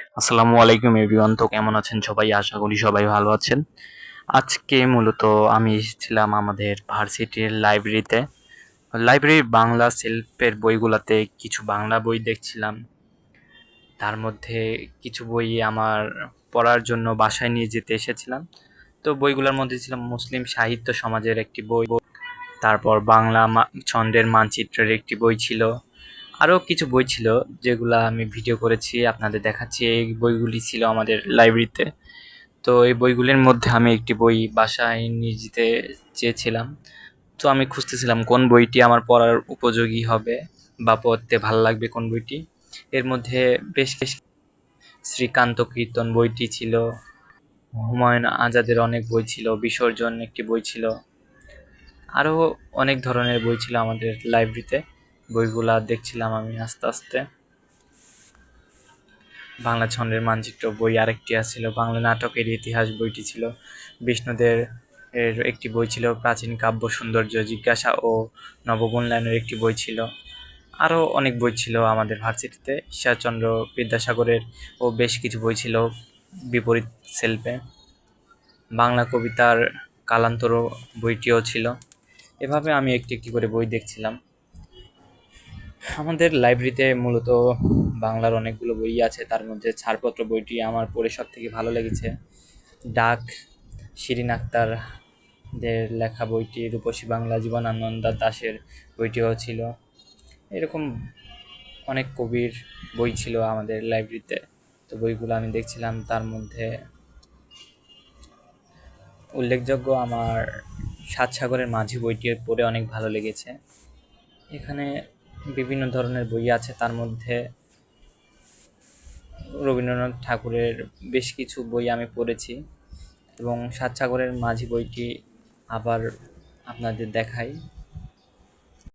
আসসালামু আলাইকুম এভরিওয়ান। তো কেমন আছেন সবাই? আশা করি সবাই ভালো আছেন। আজকে মূলত আমি এসেছিলাম আমাদের ভার্সিটির লাইব্রেরিতে। লাইব্রেরির বাংলা শিল্পের বইগুলোতে কিছু বাংলা বই দেখছিলাম। তার মধ্যে কিছু বই আমার পড়ার জন্য বাসায় নিয়ে যেতে এসেছিলাম। তো বইগুলোর মধ্যে ছিল মুসলিম সাহিত্য সমাজের একটি বই। তারপর বাংলা ছন্দের মানচিত্রের একটি বই ছিল। আরও কিছু বই ছিল যেগুলো আমি ভিডিও করেছি, আপনাদের দেখাচ্ছি। এই বইগুলি ছিল আমাদের লাইব্রেরিতে। তো এই বইগুলির মধ্যে আমি একটি বই বাসায় নিয়ে যেতে চেয়েছিলাম। তো আমি খুঁজতেছিলাম কোন বইটি আমার পড়ার উপযোগী হবে বা পড়তে ভালো লাগবে কোন বইটি। এর মধ্যে বেশ বেশ শ্রীকান্ত কীর্তন বইটি ছিল, হুমায়ুন আজাদের অনেক বই ছিল, বিসর্জন একটি বই ছিল। আরও অনেক ধরনের বই ছিল আমাদের লাইব্রেরিতে। বইগুলা দেখছিলাম আমি আস্তে আস্তে। বাংলা ছন্দের মানচিত্র বই আরেকটি আছিল, বাংলা নাটকের ইতিহাস বইটি ছিল। বিষ্ণুদের এর একটি বই ছিল, প্রাচীন কাব্য সৌন্দর্য জিজ্ঞাসা ও নবগুণলায়নের একটি বই ছিল। আরও অনেক বই ছিল আমাদের ভার্সিটিতে, ঈশ্বরচন্দ্র বিদ্যাসাগরের ও বেশ কিছু বই ছিল বিপরীত শিল্পে। বাংলা কবিতার কালান্তর বইটিও ছিল। এভাবে আমি একটি একটি করে বই দেখছিলাম। আমাদের লাইব্রেরিতে মূলত বাংলার অনেকগুলো বই আছে, তার মধ্যে ছাড়পত্র বইটি আমার পড়ে সব থেকে ভালো লেগেছে। ডাক, শিরিন আক্তার দের লেখা বইটি, রূপসী বাংলা, জীবনানন্দ দাসের বইটিও ছিল। এরকম অনেক কবির বই ছিল আমাদের লাইব্রেরিতে তো বইগুলো আমি দেখছিলাম, তার মধ্যে উল্লেখযোগ্য আমার সাত সাগরের মাঝি বইটি পড়ে অনেক ভালো লেগেছে। এখানে বিভিন্ন ধরনের বই আছে। তার মধ্যে রবীন্দ্রনাথ ঠাকুরের বেশ কিছু বই আমি পড়েছি এবং সাত সাগরের মাঝি বইটি আবার আপনাদের দেখাই।